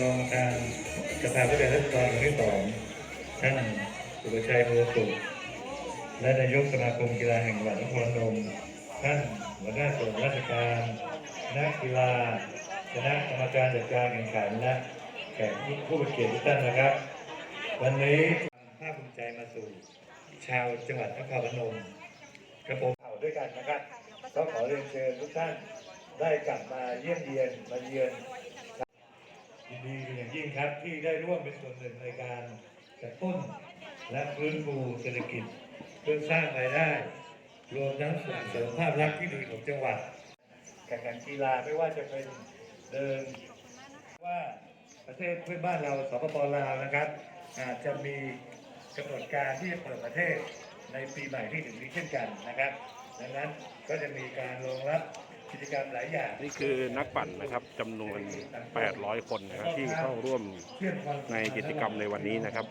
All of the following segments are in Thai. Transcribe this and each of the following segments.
รองประธานสภาผู้แทนราษฎรคนที่สองท่านสุรชัยโพสุและนายกสมาคมกีฬาแห่งจังหวัดนครนมท่านหัวหน้าส่วนราชการนักกีฬาคณะกรรมการจัดการแข่งขันและแขกผู้เกียรติทุกท่านนะครับ วันนี้ภาคภูมิใจมาสู่ ชาวจังหวัดนครพนมกระผมเผ่าด้วยกันนะครับก็ขอเรียนเชิญทุกท่านได้กลับมาเยี่ยมเยียนมาเยือน ยินดีเป็นอย่างยิ่งครับที่ได้ร่วมเป็นส่วนหนึ่งในการกระตุ้นและฟื้นฟูเศรษฐกิจเพื่อสร้างรายได้ รวมทั้งส่งเสริมภาพลักษณ์ที่ดีของจังหวัดแข่งขันกีฬาไม่ว่าจะเป็นเดินว่าประเทศเพื่อนบ้านเราสปปลาวนะครับอาจจะมีกำหนดการที่จะเปิดประเทศในปีใหม่ที่ถึงนี้เช่นกันนะครับ ดังนั้นก็จะมีการรองรับ กิจกรรมหลายอย่างนี่คือนักปั่นนะครับจำนวน 800 คนนะครับที่เข้าร่วมในกิจกรรมในวันนี้นะครับ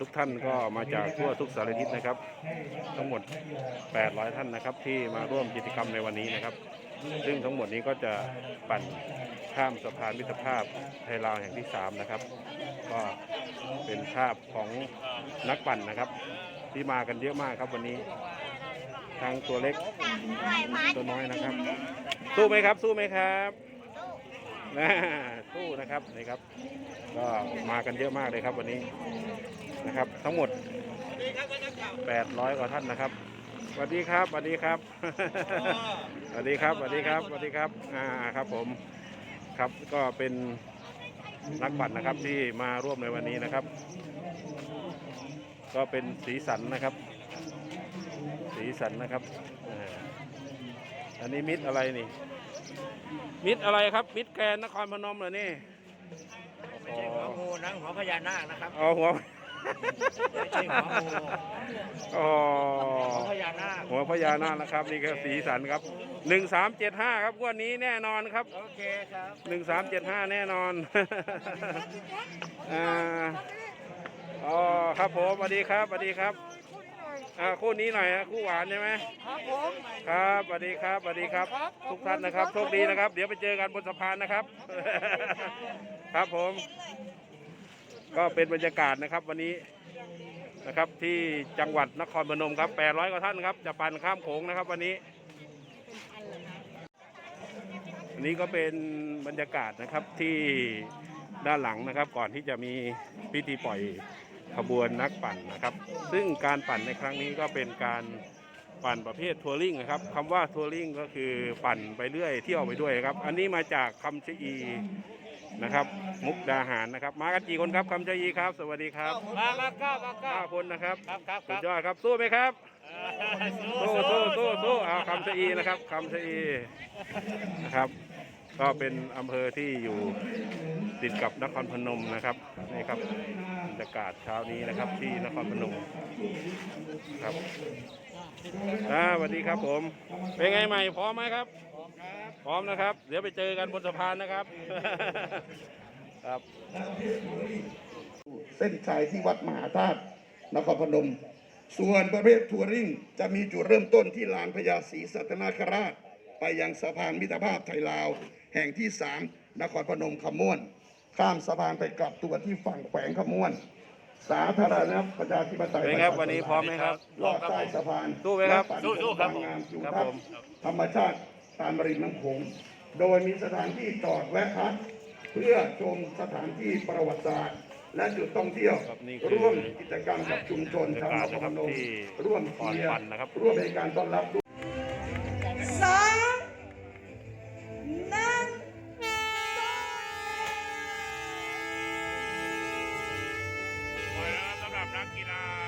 ทุกท่านก็มาจากทั่วทุกสารทิศนะครับ ทั้งหมด 800 ท่านนะครับที่มาร่วมกิจกรรมในวันนี้นะครับ ซึ่งทั้งหมดนี้ก็จะปั่นข้ามสะพานมิตรภาพไทยลาวแห่งที่ 3 นะครับ ก็เป็นภาพของนักปั่นนะครับ ที่มากันเยอะมากครับวันนี้ งตัวเล็ก ตัวน้อยนะครับ สู้ไหมครับ สู้ไหมครับนะสู้นะครับนี่ครับ ก็มากันเยอะมากเลยครับวันนี้นะครับ ทั้งหมด 800 กว่าท่านนะครับสวัสดีครับสวัสดีครับสวัสดีครับสวัสดีครับสวัสดีครับอ่าครับผมครับก็เป็นนักปั่นนะครับที่มาร่วมในวันนี้นะครับ ก็เป็นสีสันนะครับ สีสันนะครับอ่าอันนี้มิดอะไรนี่ มิดอะไรครับ มิดแกรนด์นครพนมเหรอนี่ไม่ใช่หัวงูนะหัวพญานาคนะครับอ๋อหัวไม่ใช่หัวงูอ๋อหัวพญานาคหัวพญานาคนะครับ นี่ก็สีสันครับหนึ่งสามเจ็ดห้าครับงวันนี้แน่นอนครับโอเคครับหนึ่งสามเจ็ดห้าแน่นอนอ่าอ๋อครับผมสวัสดีครับสวัสดีครับ อ่าคู่นี้หน่อยฮะคู่หวานใช่ไหมครับผมครับสวัสดีครับสวัสดีครับ ทุกท่านนะครับโชคดีนะครับ เดี๋ยวไปเจอกันบนสะพานนะครับ ครับผม ก็เป็นบรรยากาศนะครับ วันนี้นะครับที่จังหวัดนครพนมครับ800กว่าท่านครับ จะปั่นข้ามโขงนะครับ วันนี้อันนี้ก็เป็นบรรยากาศนะครับที่ด้านหลังนะครับ ก่อนที่จะมีพิธีปล่อย ขบวนนักปั่นนะครับ ซึ่งการปั่นในครั้งนี้ก็เป็นการปั่นประเภททัวริงนะครับคำว่าทัวริงก็คือปั่นไปเรื่อยเที่ยวไปด้วยครับ อันนี้มาจากคำชะอีนะครับ มุกดาหารนะครับ มากันกี่คนครับคำชะอีครับ สวัสดีครับมามาเก้ามาเก้าเก้าคนนะครับครับครับคสุรัดบยอดครับสู้ไหมครับสู้สู้สู้สู้สู้เอาคำชะอีนะครับคำชะอีนะครับ ก็เป็นอำเภอที่อยู่ติดกับนครพนมนะครับนี่ครับบ รรยากาศเช้านี้นะครับ ที่นครพนมครับอ่าสวัสดีครับผม เป็นไงใหม่พร้อมไหมครับ พร้อมนะครับ เดี๋ยวไปเจอกันบนสะพานนะครับ ครับ เส้นชัยที่วัดมหาธาตุนครพนม ส่วนประเภททัวริงจะมีจุดเริ่มต้นที่ลานพญาศรีสัตนาคราช ไปยังสะพานมิตรภาพไทยลาว แห่งที่ 3 นครพนมขม่วน ข้ามสะพานไปกลับตัวที่ฝั่งแขวงขม่วน สาธารณรัฐประชาธิปไตยเป็นไงครับวันนี้พร้อมไหมครับ ลอดใต้สะพานสู้ไหมครับและปั่นสู้ๆครับงามทิวครับทัศผม น์ธรรมชาติตามริมน้ำโขงโดยมีสถานที่จอดแวะพักเพื่อชมสถานที่ประวัติศาสตร์ และจุดท่องเที่ยว ครับนี่คือร่วมกิจกรรมกับชุมชนชาวนครพนมที่ร่วมเชียก่อนปั่ร์นนะครับ ร่วมในการต้อนรับ สองหนึ่ง สำ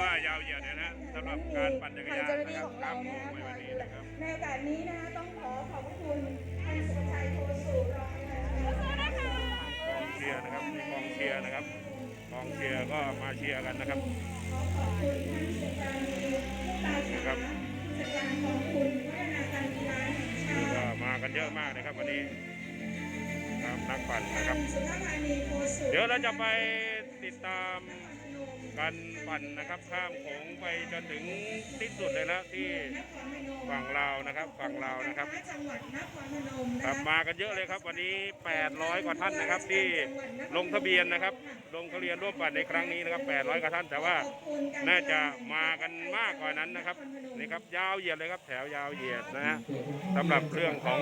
ว่ายาวเหยียดเลยนะสำหรับการปั่นจักรยานนะครับของข้าเรามโค้งในวันนี้นะครับ ในโอกาสนี้นะต้องขอขอบพระคุณท่านสุภชัยโทสูรองนายกกองเชียร์นะครับมีกองเชียร์นะครับกองเชียร์ก็มาเชียร์กันนะครับขอขอบคุณท่านสุจารีผู้ตายชาผู้จัดการกองทุนพัฒนาการกีฬาแห่งชาติก็มากันเยอะมากนะครับวันนี้ครับนักปั่นนะครับ เดี๋ยวเราจะไปติดตามการ ปั่นนะครับข้ามโขงไปจนถึงที่สุดเลยนะที่ฝั่งลาวนะครับฝั่งลาวนะครับจังหวัดนครพนมครับมากันเยอะเลยครับ วันนี้ 800 กว่าท่านนะครับ ที่ลงทะเบียนนะครับ ลงทะเบียนร่วมปั่นในครั้งนี้นะครับ 800 กว่าท่าน แต่ว่าน่าจะมากันมากกว่านั้นนะครับนี่ครับยาวเหยียดเลยครับ แถวยาวเหยียดนะฮะสำหรับเรื่องของ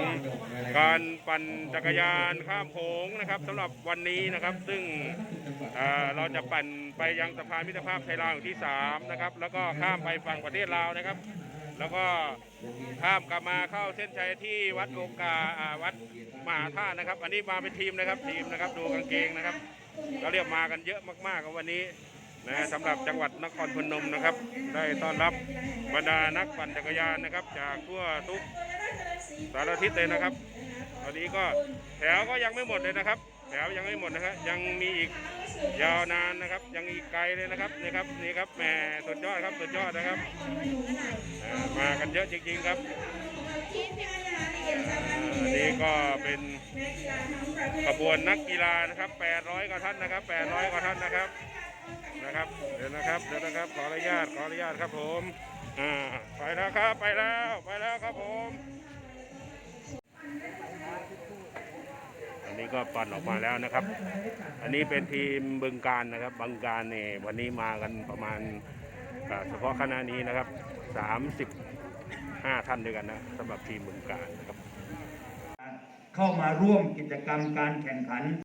การปั่นจักรยานข้ามโขงนะครับสำหรับวันนี้นะครับ ซึ่งเอ่อเราจะปั่นไปยังสะพานมิตรภาพไทยลาวแห่ที่3นะครับแล้วก็ข้ามไปฝั่งประเทศลาวนะครับ แล้วก็ข้ามกลับมาเข้าเส้นชัยที่วัดโอกาอาวัดมหาธาตุนะครับ อันนี้มาเป็นทีมนะครับทีมนะครับดูกางเกงนะครับ ก็เรียกมากันเยอะมากๆครับวันนี้นะสำหรับจังหวัดนครพนมนะครับ ได้ต้อนรับบรรดานักปั่นจักรยานนะครับ จากทั่วทุกสารทิศเลยนะครับตอนนี้ก็แถวก็ยังไม่หมดเลยนะครับ แถวยังไม่หมดนะครับยังมีอีกยาวนานนะครับ ยังอีกไกลเลยนะครับนี่ครับนี่ครับแหมสุดยอดครับสุดยอดนะครับมากันเยอะจริงๆครับนนี้ก็เป็นขบวนนักกีฬานะครับ 800กว่าท่านนะครับ 800กว่าท่านนะครับนะครับ เดี๋ยวนะครับเดี๋ยวนะครับขออนุญาตขออนุญาตครับผมอ่าไปแล้วครับไปแล้วไปแล้วครับผม นี้ก็ปั่นออกมาแล้วนะครับ อันนี้เป็นทีมบึงการนะครับบึงการเนี่ยวันนี้มากันประมาณเฉพาะคณะนี้นะครับ 35 ท่านด้วยกันนะสำหรับทีมบึงการนะครับ เข้ามาร่วมกิจกรรมการแข่งขัน